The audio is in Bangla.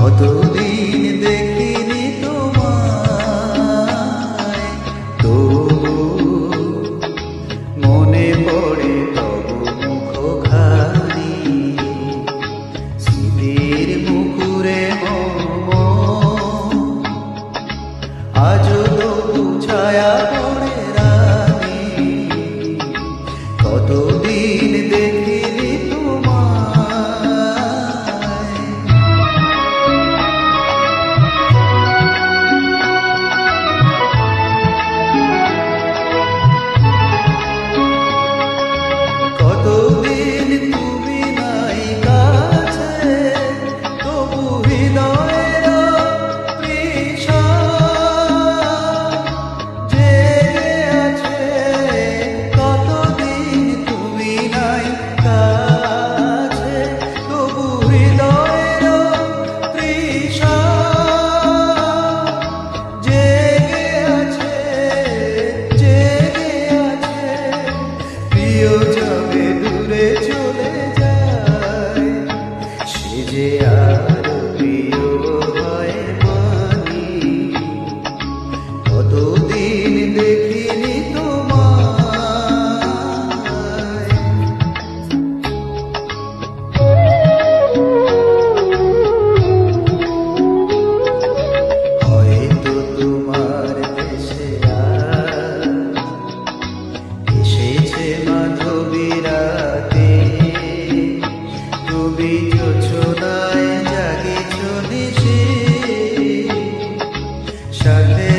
কতদিন দেখিনি তোমায়, তবু মনে পড়ে তবু মুখখানি। স্মৃতির মুখুরে আজ তো ছায়া পড়ে রানি। কত জাগে চলেছে সাথে